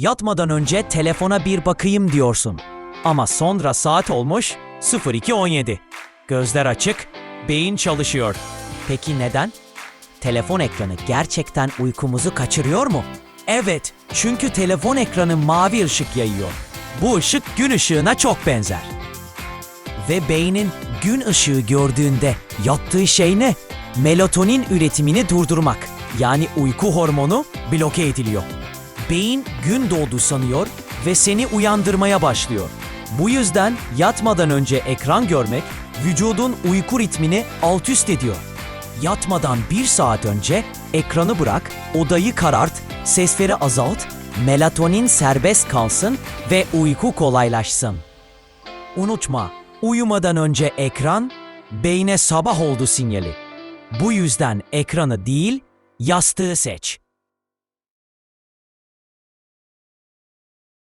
Yatmadan önce telefona bir bakayım diyorsun. Ama sonra saat olmuş 02.17. Gözler açık, beyin çalışıyor. Peki neden? Telefon ekranı gerçekten uykumuzu kaçırıyor mu? Evet, çünkü telefon ekranı mavi ışık yayıyor. Bu ışık gün ışığına çok benzer. Ve beynin gün ışığı gördüğünde yaptığı şey ne? Melatonin üretimini durdurmak. Yani uyku hormonu bloke ediliyor. Beyin gün doğdu sanıyor ve seni uyandırmaya başlıyor. Bu yüzden yatmadan önce ekran görmek vücudun uyku ritmini alt üst ediyor. Yatmadan bir saat önce ekranı bırak, odayı karart, sesleri azalt, melatonin serbest kalsın ve uyku kolaylaşsın. Unutma, uyumadan önce ekran, beyne sabah oldu sinyali. Bu yüzden ekranı değil, yastığı seç.